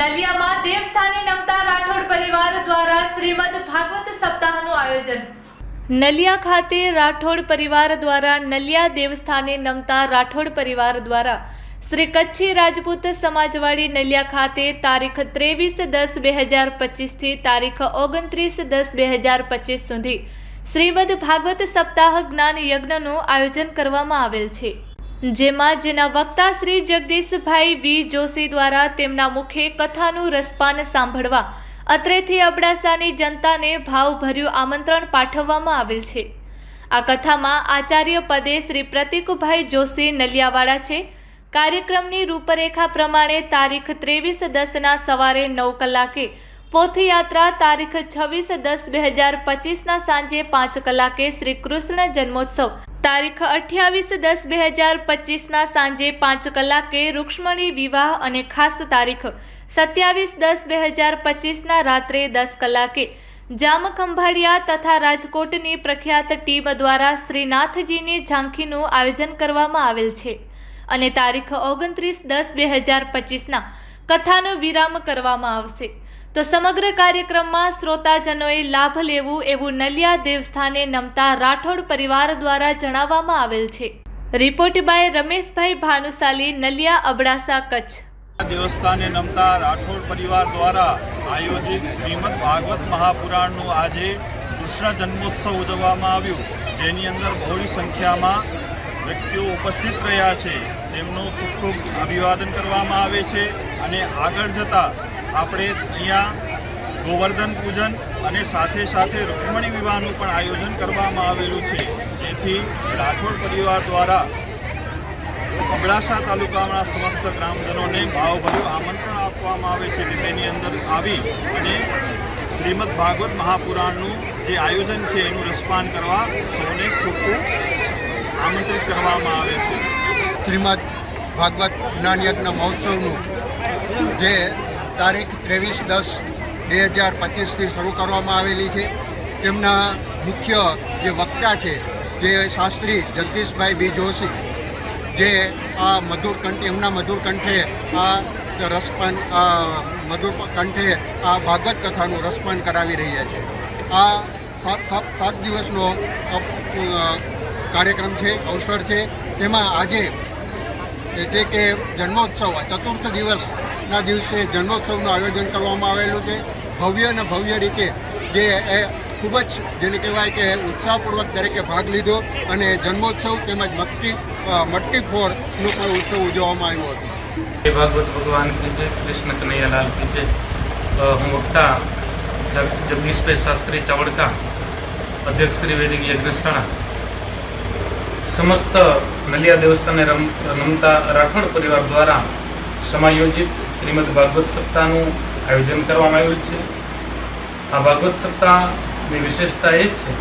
નલિયામાં દેવસ્થાને નમતા રાઠોડ પરિવાર દ્વારા શ્રીમદ ભાગવત સપ્તાહનું આયોજન. નલિયા ખાતે રાઠોડ પરિવાર દ્વારા નલિયા દેવસ્થાને નમતા રાઠોડ પરિવાર દ્વારા શ્રી કચ્છી રાજપૂત સમાજવાડી નલિયા ખાતે તારીખ ત્રેવીસ દસ બે હજાર પચીસથી તારીખ ઓગણત્રીસ દસ બે હજાર પચીસ સુધી શ્રીમદ ભાગવત સપ્તાહ જ્ઞાન યજ્ઞનું આયોજન કરવામાં આવેલ છે. જેમાં જેના વક્તા શ્રી જગદીશભાઈ વી જોશી દ્વારા તેમના મુખે કથાનું રસપાન સાંભળવા, અત્રેથી અબડાસાની જનતાને ભાવભર્યું આમંત્રણ પાઠવવામાં આવેલ છે. આ કથામાં આચાર્ય પદે શ્રી પ્રતિકભાઈ જોશી નલિયાવાળા છે. કાર્યક્રમની રૂપરેખા પ્રમાણે તારીખ ત્રેવીસ દસના સવારે નવ કલાકે પોથયાત્રા તારીખ છવ્વીસ દસ બે હજાર પચીસના સાંજે પાંચ કલાકે શ્રી કૃષ્ણ જન્મોત્સવ. તારીખ અઠ્યાવીસ દસ બે હજાર પચીસના સાંજે પાંચ કલાકે રૂક્ષ્મણી વિવાહ અને ખાસ તારીખ સત્યાવીસ દસ બે હજાર પચીસના રાત્રે દસ કલાકે. જામખંભાળિયા તથા રાજકોટની પ્રખ્યાત ટીમ દ્વારા શ્રીનાથજીની ઝાંખીનું આયોજન કરવામાં આવેલ છે અને તારીખ ઓગણત્રીસ દસ બે હજાર પચીસના કથાનો વિરામ કરવામાં આવશે. તો સમગ્ર કાર્યક્રમમાં શ્રોતાજનોએ લાભ લેવું એવું નલિયા દેવસ્થાને નમતા રાઠોડ પરિવાર દ્વારા જણાવવામાં આવેલ છે. Report by Rameshbhai Bhanushali, Naliya Abdasa, Kutch. દેવસ્થાને નમતા રાઠોડ પરિવાર દ્વારા આયોજિત શ્રીમદ ભાગવત મહાપુરાણનું આજે કૃષ્ણ જન્મોત્સવ ઉજવવામાં આવ્યું. જેની અંદર બહોળી સંખ્યામાં વ્યક્તિઓ ઉપસ્થિત રહ્યા છે. તેમનું ખૂબ ખૂબ અભિવાદન કરવામાં આવે છે અને આગળ જતાં આપણે અહીંયા ગોવર્ધન પૂજન અને સાથે સાથે રૂક્ષ્મણી વિવાહનું પણ આયોજન કરવામાં આવેલું છે. જેથી રાઠોડ પરિવાર દ્વારા અબડાસા તાલુકાના સમસ્ત ગ્રામજનોને ભાવભર્યું આમંત્રણ આપવામાં આવે છે કે તેની અંદર આવી અને શ્રીમદ ભાગવત મહાપુરાણનું જે આયોજન છે એનું રસપાન કરવા સૌને ખૂબ ખૂબ આમંત્રિત કરવામાં આવે છે. શ્રીમદ ભાગવત જ્ઞાન યજ્ઞ મહોત્સવનું જે તારીખ ત્રેવીસ દસ બે હજાર પચીસથી શરૂ કરવામાં આવેલી છે. તેમના મુખ્ય જે વક્તા છે જે શાસ્ત્રી જગદીશભાઈ બી જોશી, જે આ મધુર કંઠ, એમના મધુર કંઠે આ રસપાન, આ મધુર કંઠે આ ભાગવત કથાનું રસપાન કરાવી રહ્યા છે. આ સાત સાત સાત દિવસનો કાર્યક્રમ છે, અવસર છે. તેમાં આજે એટલે કે જન્મોત્સવ ચતુર્થ દિવસના દિવસે જન્મોત્સવનું આયોજન કરવામાં આવેલું છે. ભવ્ય અને ભવ્ય રીતે જે એ ખૂબ જ જેને કહેવાય કે ઉત્સાહપૂર્વક દરેકે ભાગ લીધો અને જન્મોત્સવ તેમજ મટકી મટકી ફોડનો પણ ઉત્સવ ઉજવવામાં આવ્યો હતો. જય ભાગવત ભગવાન કી જય, કૃષ્ણ કનૈયાલાલ કી જય. હું વક્તા જગદીશભાઈ શાસ્ત્રી ચાવડકા અધ્યક્ષ શ્રી વૈદિક યજ્ઞશાળા સમસ્ત નલિયા દેવસ્થાને રમ, રમતા રાઠોડ પરિવાર દ્વારા સમાયોજિત શ્રીમદ ભાગવત સપ્તાહનું આયોજન કરવામાં આવ્યું છે. આ ભાગવત સપ્તાહની વિશેષતા એ છે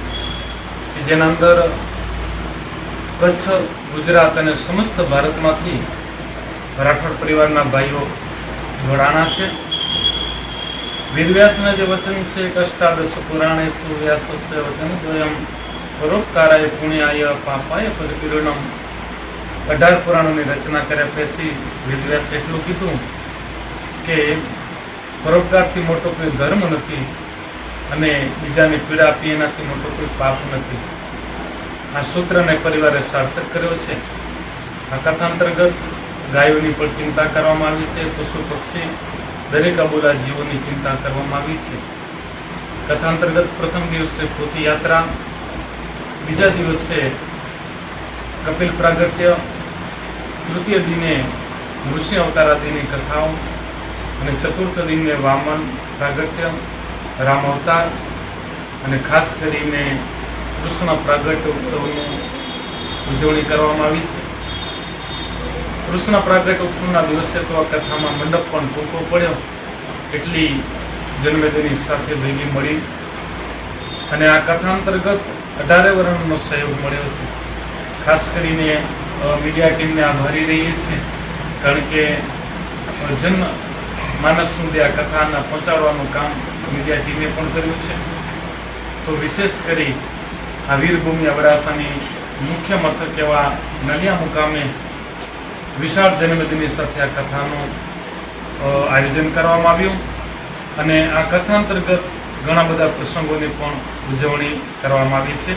કે જેના અંદર કચ્છ, ગુજરાત અને સમસ્ત ભારતમાંથી રાઠોડ પરિવારના ભાઈઓ જોડાણા છે. વેદવ્યાસના જે વચન છે કષ્ટાદશ પુરાણે પુરાણેશુ વ્યાસસ્ય વચન દ્વયમ પરોપકારાય પુણ્યાય પાપાય પરિપીડનમ અઢાર પુરાણોની રચના કર્યા પછી વેદવ્યાસે એટલું કીધું કે પરોપકારથી મોટો કોઈ ધર્મ નથી અને બીજાને પીડા આપી એનાથી મોટો કોઈ પાપ નથી. આ સૂત્રને પરિવારે સાર્થક કર્યો છે. આ કથા અંતર્ગત ગાયોની પણ ચિંતા કરવામાં આવી છે. પશુ પક્ષી દરેક અબોલા જીવોની ચિંતા કરવામાં આવી છે. કથા અંતર્ગત પ્રથમ દિવસે પોથી યાત્રા બીજા દિવસે કપિલ પ્રાગટ્ય તૃતીય દિને ઋષિ અવતારાદિની કથાઓ અને ચતુર્થ દિને વામન પ્રાગટ્ય, રામ અવતાર અને ખાસ કરીને કૃષ્ણ પ્રાગટ્ય ઉત્સવની ઉજવણી કરવામાં આવી છે. કૃષ્ણ પ્રાગટ્ય ઉત્સવના દિવસે તો આ કથામાં મંડપ પણ ટૂંકો પડ્યો, એટલી જન્મેદની સાથે ભેગી મળી. અને આ કથા અંતર્ગત અઢારે વર્ણનો સહયોગ મળ્યો છે. ખાસ કરીને મીડિયા ટીમને આભારી રહીએ છીએ. કારણ કે જન માનસ સુધી આ કથાના પહોંચાડવાનું કામ મીડિયા ટીમે પણ કર્યું છે. તો વિશેષ કરી, આ વીરભૂમિ અબડાસાની મુખ્ય મથક એવા નલિયા મુકામે વિશાળ જન્મદિનની સાથે આ કથાનું આયોજન કરવામાં આવ્યું. અને આ કથા અંતર્ગત ઘણા બધા પ્રસંગોની પણ ઉજવણી કરવામાં આવી છે.